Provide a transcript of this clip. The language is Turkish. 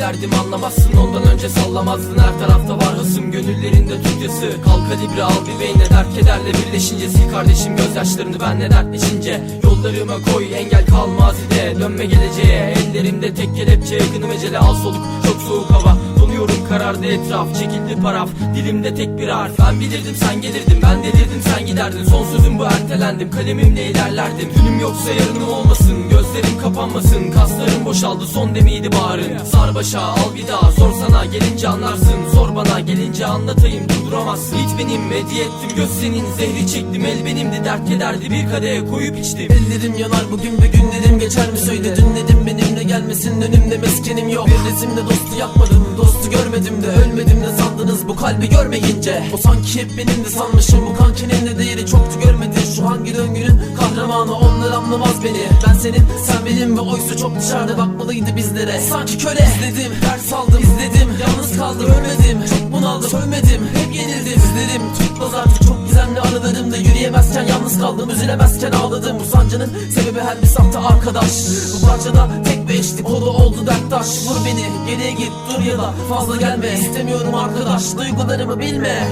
dilerdim anlamazsın. Ondan önce sallamazdın. Her tarafta var hasım Gönüllerinde tut yası Kal kalibre al bir beyne Dert kederle birleşince. Sil kardeşim gözyaşlarını benle dertleşince. Yollarıma koy engel kal mazide Dönme geleceğe. Ellerimde tek kelepçe Yakınım ecele. Al soluk çok soğuk hava. Donuyorum karardı etraf çekildi paraf. Dilimde tek bir harf. Ben bilirdim sen gelirdin ben delirdim sen giderdin. Son sözüm bu ertelendim. Kalemimle ilerlerdim. Dünüm yoksa yarınım olmasın gözlerim kapanmasın Kaslarım boşaldı son demiydi bağrın. Sar başa al bir daha sor sana gelince anlarsın. Sor bana gelince anlatayım durduramazsın. Hiç benim hediye ettim göz senin. Zehri çektim El benimdi dert kederdi bir kadeh koyup içtim. Ellerim yanar bugün ve günlerim geçer mi söyle. Dün dedim benimle gelmesin önümde meskenim yok. Bir resimde dostu yapmadım dostu görmedim de. Ölmedim de sandınız bu kalbi görmeyince. O sanki hep benimdi sanmışım bu kankinin de değeri çoktu görmedin Şu hangi döngünün kahramanı onlar anlamaz beni. Ben senin sen benim ve oysa çok dışarıda bakmalıydı bizlere. Sanki köle. İzledim ders aldım izledim. Yalnız kaldım ölmedim. Çok bunaldım sövmedim. Hep yenildim. İzlerim tutmaz artık çok gizemli. Anılarımda Yürüyemezken yalnız kaldım üzülemezken ağladım. Bu sancının sebebi her bir sahte arkadaş. Bu parçada tek bir eşlik kolu oldu derttaş. Vur beni geriye git dur ya da fazla gelme. İstemiyorum arkadaş. Duygularımı bilme